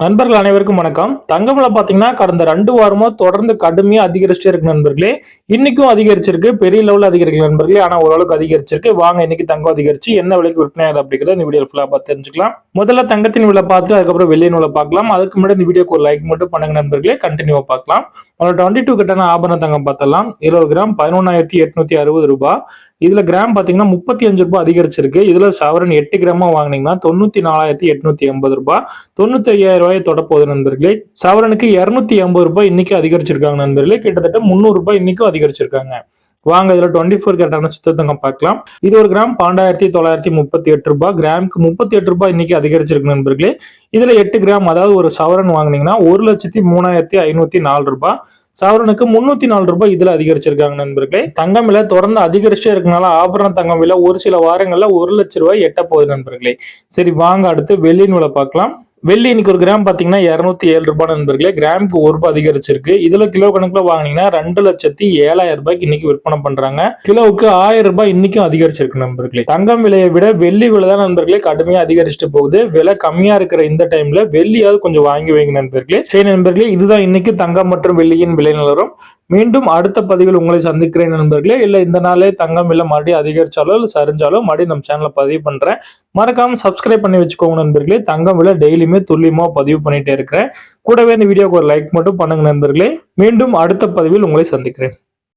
நண்பர்கள் அனைவருக்கும் வணக்கம். தங்கம்ல பாத்தீங்கன்னா கடந்த ரெண்டு வாரமாக தொடர்ந்து கடுமையா அதிகரிச்சுட்டே இருக்கு நண்பர்களே. இன்னைக்கும் அதிகரிச்சிருக்கு. பெரிய லெவலில் அதிகரிக்கல நண்பர்களே. ஆனா ஓரளவுக்கு அதிகரிச்சிருக்கு. வாங்க இன்னைக்கு தங்கம் அதிகரிச்சு என்ன விலைக்கு விற்பனை ஆகுது அப்படிங்கிறத இந்த வீடியோ ஃபுல்லா பார்த்து தெரிஞ்சுக்கலாம். முதல்ல தங்கத்தின் விலை பார்த்துட்டு அதுக்கப்புறம் வெள்ளியின் விலை பார்க்கலாம். அதுக்கு முன்னாடி இந்த வீடியோக்கு ஒரு லைக் மட்டும் பண்ணுங்க நண்பர்களே. கண்டினியூவா பார்க்கலாம். முதல்ல டுவெண்ட்டி டூ கட்டான ஆபரண தங்கம் பார்த்தலாம் இருபது கிராம் பதினொன்னாயிரத்தி எட்நூத்தி அறுபது ரூபாய். இதுல கிராம் பாத்தீங்கன்னா முப்பத்தி அஞ்சு ரூபாய் அதிகரிச்சிருக்கு. இதுல சவரன் எட்டு கிராமா வாங்குனீங்கன்னா தொண்ணூத்தி நாலாயிரத்தி எட்நூத்தி எண்பது ரூபாய். தொண்ணூத்தி ஐயாயிரம் ரூபாய் தொடப்போகுது நண்பர்களே. சவரனுக்கு இருநூத்தி எண்பது ரூபாய் இன்னைக்கு அதிகரிச்சிருக்காங்க நண்பர்களே. கிட்டத்தட்ட முந்நூறு ரூபாய் இன்னைக்கும் அதிகரிச்சிருக்காங்க. வாங்க இதுல டுவெண்ட்டி ஃபோர் கேரட்டான சுத்தத்தங்க பார்க்கலாம். இது ஒரு கிராம் பன்னெண்டாயிரத்தி தொள்ளாயிரத்தி முப்பத்தி எட்டு ரூபாய். கிராமுக்கு முப்பத்தி எட்டு ரூபாய் இன்னைக்கு அதிகரிச்சிருக்கு நண்பர்களே. இதுல எட்டு கிராம் அதாவது ஒரு சவரன் வாங்குனீங்கன்னா ஒரு லட்சத்தி மூணாயிரத்தி ஐநூத்தி நாலு ரூபாய். சவரனுக்கு முன்னூத்தி நாலு ரூபாய் இதுல அதிகரிச்சிருக்காங்க நண்பர்களே. தங்கம் விலை தொடர்ந்து அதிகரிச்சே இருக்கனால ஆபரண தங்கம் விலை ஒரு சில வாரங்கள்ல ஒரு லட்ச ரூபாய் எட்ட போகுது நண்பர்களே. சரி வாங்க அடுத்து வெள்ளியின் விலை பார்க்கலாம். வெள்ளி இன்னைக்கு ஒரு கிராம் பார்த்தீங்கன்னா இரநூத்தி ஏழு ரூபாய் நண்பர்களே. கிராமுக்கு ஒரு ரூபாய் அதிகரிச்சிருக்கு. இதுல கிலோ கணக்கில் வாங்கினீங்கன்னா ரெண்டு லட்சத்தி ஏழாயிரம் ரூபாய்க்கு இன்னைக்கு விற்பனை பண்றாங்க. கிலோவுக்கு ஆயிரம் ரூபாய் இன்னைக்கும் அதிகரிச்சிருக்கு நண்பர்களே. தங்கம் விலையை விட வெள்ளி விலை தான் நண்பர்களே கடுமையா அதிகரிச்சுட்டு போகுது. விலை கம்மியா இருக்கிற இந்த டைம்ல வெள்ளியாவது கொஞ்சம் வாங்கி வைங்க நண்பர்களே. சரி நண்பர்களே இதுதான் இன்னைக்கு தங்கம் மற்றும் வெள்ளியின் விலை நிலவரம். மீண்டும் அடுத்த பதிவில் உங்களை சந்திக்கிறேன் நண்பர்களே. இல்லை இந்த நாளே தங்கம் இல்லை மறுபடியும் அதிகரிச்சாலோ இல்லை சரிஞ்சாலோ மறுபடியும் நம்ம சேனலை பதிவு பண்ணுறேன் மறக்காம சப்ஸ்கிரைப் பண்ணி வச்சுக்கோங்க நண்பர்களே. தங்கம் விலை டெய்லியுமே துல்லியமாக பதிவு பண்ணிகிட்டே இருக்கிறேன். கூடவே இந்த வீடியோக்கு ஒரு லைக் மட்டும் பண்ணுங்க நண்பர்களே. மீண்டும் அடுத்த பதிவில் உங்களை சந்திக்கிறேன்.